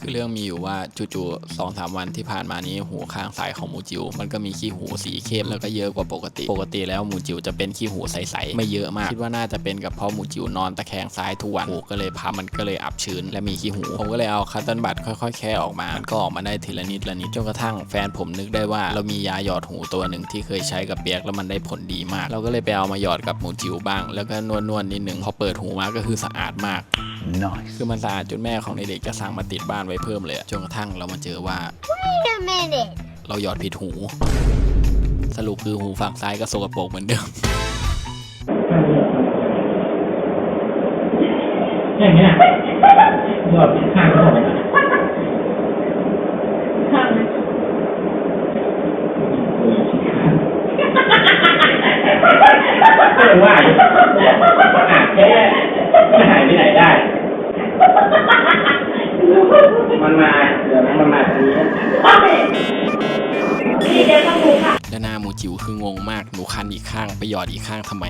คือเรื่องมีอยู่ว่าจู่ๆสองสามวันที่ผ่านมานี้หูข้างซ้ายของหมูจิว มันก็มีขี้หูสีเข้มแล้วก็เยอะกว่าปกติ ปกติแล้วหมูจิวจะเป็นขี้หูใสๆไม่เยอะมาก คิดว่าน่าจะเป็นกับเพราะหมูจิวนอนตะแคงซ้ายทุกวันหูก็เลยพับมันก็เลยอับชื้น และมีขี้หูผมก็เลยเอาคัตเติลบัตค่อยๆ แค่ออกมา มันก็ออกมาได้ทีละนิดละนิดจนกระทั่งแฟนผมนึกได้ว่าเรามียาหยอดหูตัวหนึ่งที่เคยใช้กับเปียกแล้วมันได้ผลดีมาก เราก็เลยไปเอามาหยอดกับหมูจิวบ้าง แล้วก็นวดๆนิดหนึ่งพอเปิดหูมาก็คือสะอาดมาก Nice. คือมันสะอาดจนแม่ของเด็กๆจะสั่งมาติดบ้านไว้เพิ่มเลยอะจนกระทั่งเรามาเจอว่า Wait a minute. เราหยอดผิดหู สรุปคือหูฝั่งซ้ายก็สกปรกเหมือนเดิม อย่างเงี้ยหยอดข้างก็ได้ข้างไม่ว่าอาจแค่จะหายไปไหนได้ มันมาเดี๋ยวนะมันมาตรงนี้และหน้าหมูจิ๋วคืองงมาก หนูคันอีกข้างไปหยอดอีกข้างทำไม